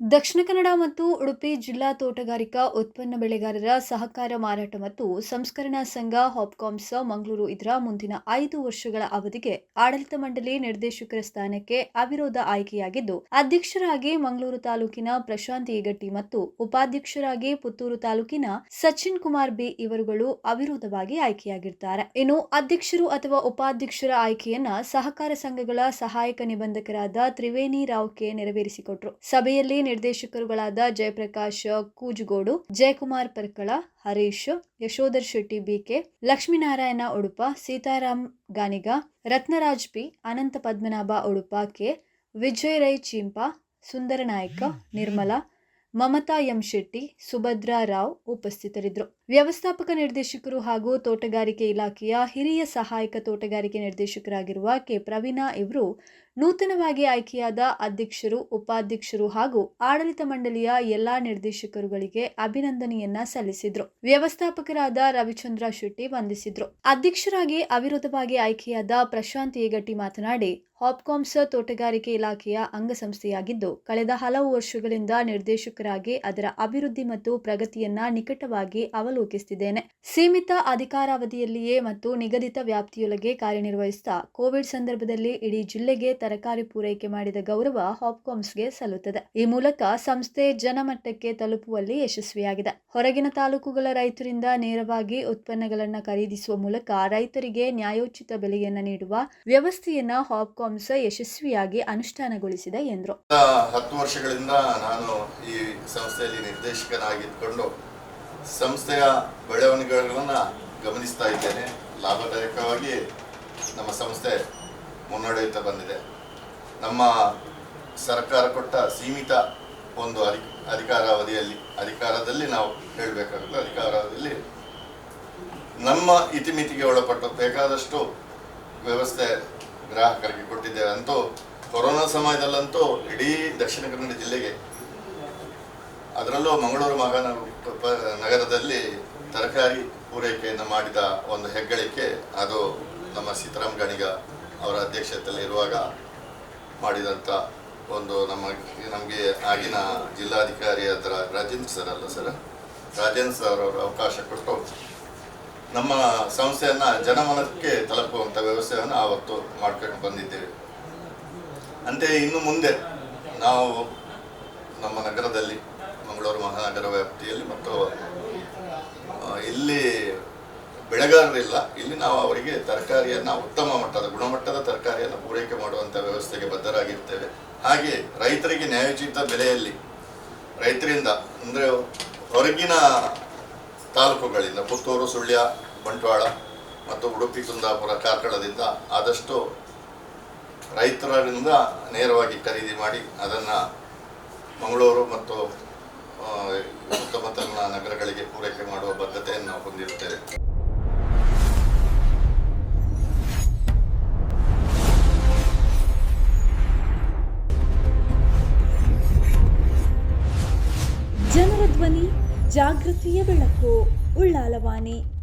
ದಕ್ಷಿಣ ಕನ್ನಡ ಮತ್ತು ಉಡುಪಿ ಜಿಲ್ಲಾ ತೋಟಗಾರಿಕಾ ಉತ್ಪನ್ನ ಬೆಳೆಗಾರರ ಸಹಕಾರ ಮಾರಾಟ ಮತ್ತು ಸಂಸ್ಕರಣಾ ಸಂಘ ಹಾಪ್ಕಾಮ್ಸ್ ಮಂಗಳೂರು ಇದರ ಮುಂದಿನ ಐದು ವರ್ಷಗಳ ಅವಧಿಗೆ ಆಡಳಿತ ಮಂಡಳಿ ನಿರ್ದೇಶಕರ ಸ್ಥಾನಕ್ಕೆ ಅವಿರೋಧ ಆಯ್ಕೆಯಾಗಿದ್ದು, ಅಧ್ಯಕ್ಷರಾಗಿ ಮಂಗಳೂರು ತಾಲೂಕಿನ ಪ್ರಶಾಂತ್ ಏಗಟ್ಟಿ ಮತ್ತು ಉಪಾಧ್ಯಕ್ಷರಾಗಿ ಪುತ್ತೂರು ತಾಲೂಕಿನ ಸಚಿನ್ ಕುಮಾರ್ ಬಿ ಇವರುಗಳು ಅವಿರೋಧವಾಗಿ ಆಯ್ಕೆಯಾಗಿರ್ತಾರೆ. ಇನ್ನು ಅಧ್ಯಕ್ಷರು ಅಥವಾ ಉಪಾಧ್ಯಕ್ಷರ ಆಯ್ಕೆಯನ್ನ ಸಹಕಾರ ಸಂಘಗಳ ಸಹಾಯಕ ನಿಬಂಧಕರಾದ ತ್ರಿವೇಣಿ ರಾವ್ ಕೆ ನೆರವೇರಿಸಿಕೊಟ್ರು. ಸಭೆಯಲ್ಲಿ ನಿರ್ದೇಶಕರುಗಳಾದ Jayaprakash, Koojugodu, Jayakumar Parkala, Harish, Yashodhar Shetty, BK, Lakshminarayana Udupa, Sitaram Ganiga, Ratnaraj P, Ananta Padmanabha Udupa, K, Vijay Rai Cheempa, Sundara Naik, Nirmala, Mamata M Shetty, Subhadra Rao ಉಪಸ್ಥಿತರಿದ್ದರು. ವ್ಯವಸ್ಥಾಪಕ ನಿರ್ದೇಶಕರು ಹಾಗೂ ತೋಟಗಾರಿಕೆ ಇಲಾಖೆಯ ಹಿರಿಯ ಸಹಾಯಕ ತೋಟಗಾರಿಕೆ ನಿರ್ದೇಶಕರಾಗಿರುವ ಕೆ. ಪ್ರವೀಣಾ ಇವರು ನೂತನವಾಗಿ ಆಯ್ಕೆಯಾದ ಅಧ್ಯಕ್ಷರು, ಉಪಾಧ್ಯಕ್ಷರು ಹಾಗೂ ಆಡಳಿತ ಮಂಡಳಿಯ ಎಲ್ಲಾ ನಿರ್ದೇಶಕರುಗಳಿಗೆ ಅಭಿನಂದನೆಯನ್ನ ಸಲ್ಲಿಸಿದ್ರು. ವ್ಯವಸ್ಥಾಪಕರಾದ ರವಿಚಂದ್ರ ಶೆಟ್ಟಿ ವಂದಿಸಿದ್ರು. ಅಧ್ಯಕ್ಷರಾಗಿ ಅವಿರೋಧವಾಗಿ ಆಯ್ಕೆಯಾದ ಪ್ರಶಾಂತ್ ಏಗಟ್ಟಿ ಮಾತನಾಡಿ ಹಾಪ್ಕಾಮ್ಸ್ ತೋಟಗಾರಿಕೆ ಇಲಾಖೆಯ ಅಂಗಸಂಸ್ಥೆಯಾಗಿದ್ದು, ಕಳೆದ ಹಲವು ವರ್ಷಗಳಿಂದ ನಿರ್ದೇಶಕರಾಗಿ ಅದರ ಅಭಿವೃದ್ಧಿ ಮತ್ತು ಪ್ರಗತಿಯನ್ನ ನಿಕಟವಾಗಿ ಅವಲೋಕಿಸುತ್ತಿದ್ದೇನೆ ಸೀಮಿತ ಅಧಿಕಾರಾವಧಿಯಲ್ಲಿಯೇ ಮತ್ತು ನಿಗದಿತ ವ್ಯಾಪ್ತಿಯೊಳಗೆ ಕಾರ್ಯನಿರ್ವಹಿಸುತ್ತಾ ಕೋವಿಡ್ ಸಂದರ್ಭದಲ್ಲಿ ಇಡೀ ಜಿಲ್ಲೆಗೆ ತರಕಾರಿ ಪೂರೈಕೆ ಮಾಡಿದ ಗೌರವ ಹಾಪ್ಕಾಮ್ಸ್ಗೆ ಸಲ್ಲುತ್ತದೆ. ಈ ಮೂಲಕ ಸಂಸ್ಥೆ ಜನಮಟ್ಟಕ್ಕೆ ತಲುಪುವಲ್ಲಿ ಯಶಸ್ವಿಯಾಗಿದೆ. ಹೊರಗಿನ ತಾಲೂಕುಗಳ ರೈತರಿಂದ ನೇರವಾಗಿ ಉತ್ಪನ್ನಗಳನ್ನು ಖರೀದಿಸುವ ಮೂಲಕ ರೈತರಿಗೆ ನ್ಯಾಯೋಚಿತ ಬೆಲೆಯನ್ನು ನೀಡುವ ವ್ಯವಸ್ಥೆಯನ್ನ ಹಾಪ್ಕಾಮ್ಸ್ ಯಶಸ್ವಿಯಾಗಿ ಅನುಷ್ಠಾನಗೊಳಿಸಿದೆ ಎಂದರು. ಹತ್ತು ವರ್ಷಗಳಿಂದ ನಾನು ಈ ಸಂಸ್ಥೆಯಲ್ಲಿ ನಿರ್ದೇಶಕನಾಗಿದ್ದುಕೊಂಡು ಸಂಸ್ಥೆಯ ಬೆಳವಣಿಗೆಗಳನ್ನು ಗಮನಿಸ್ತಾ ಇದ್ದೇನೆ. ಲಾಭದಾಯಕವಾಗಿ ನಮ್ಮ ಸಂಸ್ಥೆ ಮುನ್ನಡೆಯುತ್ತಾ ಬಂದಿದೆ. ನಮ್ಮ ಸರ್ಕಾರ ಕೊಟ್ಟ ಸೀಮಿತ ಒಂದು ಅಧಿ, ಅಧಿಕಾರಾವಧಿಯಲ್ಲಿ, ಅಧಿಕಾರದಲ್ಲಿ ನಾವು ಹೇಳಬೇಕಾಗುತ್ತೆ ಅಧಿಕಾರಾವಧಿಯಲ್ಲಿ ನಮ್ಮ ಇತಿಮಿತಿಗೆ ಒಳಪಟ್ಟು ಬೇಕಾದಷ್ಟು ವ್ಯವಸ್ಥೆ ಗ್ರಾಹಕರಿಗೆ ಕೊಟ್ಟಿದ್ದೇವೆ. ಅಂತೂ ಕೊರೋನಾ ಸಮಯದಲ್ಲಂತೂ ಇಡೀ ದಕ್ಷಿಣ ಕನ್ನಡ ಜಿಲ್ಲೆಗೆ ಅದರಲ್ಲೂ ಮಂಗಳೂರು ಮಹಾನಗರ ನಗರದಲ್ಲಿ ತರಕಾರಿ ಪೂರೈಕೆಯನ್ನು ಮಾಡಿದ ಒಂದು ಹೆಗ್ಗಳಿಕೆ, ಅದು ನಮ್ಮ ಸೀತಾರಾಮ್ ಗಣಿಗ ಅವರ ಅಧ್ಯಕ್ಷತೆಯಲ್ಲಿ ಇರುವಾಗ ಮಾಡಿದಂಥ ಒಂದು ನಮ್ಮ, ನಮಗೆ ಆಗಿನ ಜಿಲ್ಲಾಧಿಕಾರಿ ಅದರ ರಾಜೇಂದ್ರ ಸರ್ ಅಲ್ಲ ಸರ್ ರಾಜೇಂದ್ರ ಸರ್ ಅವರು ಅವಕಾಶ ಕೊಟ್ಟು ನಮ್ಮ ಸಂಸ್ಥೆಯನ್ನು ಜನಮನಕ್ಕೆ ತಲುಪುವಂಥ ವ್ಯವಸ್ಥೆಯನ್ನು ಆವತ್ತು ಮಾಡ್ಕೊಂಡು ಬಂದಿದ್ದೇವೆ. ಅಂತೆಯೇ ಇನ್ನು ಮುಂದೆ ನಾವು ನಮ್ಮ ನಗರದಲ್ಲಿ ಮಂಗಳೂರು ಮಹಾನಗರ ವ್ಯಾಪ್ತಿಯಲ್ಲಿ ಮತ್ತು ಇಲ್ಲಿ ಬೆಳೆಗಾರರಿಲ್ಲ ಇಲ್ಲಿ. ನಾವು ಅವರಿಗೆ ತರಕಾರಿಯನ್ನು ಉತ್ತಮ ಮಟ್ಟದ, ಗುಣಮಟ್ಟದ ತರಕಾರಿಯನ್ನು ಪೂರೈಕೆ ಮಾಡುವಂಥ ವ್ಯವಸ್ಥೆಗೆ ಬದ್ಧರಾಗಿರ್ತೇವೆ. ಹಾಗೆ ರೈತರಿಗೆ ನ್ಯಾಯೋಚಿತ ಬೆಲೆಯಲ್ಲಿ, ರೈತರಿಂದ, ಅಂದರೆ ಹೊರಗಿನ ತಾಲೂಕುಗಳಿಂದ, ಪುತ್ತೂರು, ಸುಳ್ಯ, ಬಂಟ್ವಾಳ ಮತ್ತು ಉಡುಪಿ, ಕುಂದಾಪುರ, ಕಾರ್ಕಳದಿಂದ ಆದಷ್ಟು ರೈತರಿಂದ ನೇರವಾಗಿ ಖರೀದಿ ಮಾಡಿ ಅದನ್ನು ಮಂಗಳೂರು ಮತ್ತು ನಗರಗಳಿಗೆ ಪೂರೈಕೆ ಮಾಡುವ ಬದ್ಧತೆಯನ್ನು ನಾವು ಹೊಂದಿರುತ್ತೇವೆ. ಜನರ ಧ್ವನಿ ಜಾಗೃತಿಯ ಬೆಳಕು ಉಳ್ಳಾಲವಾಣಿ.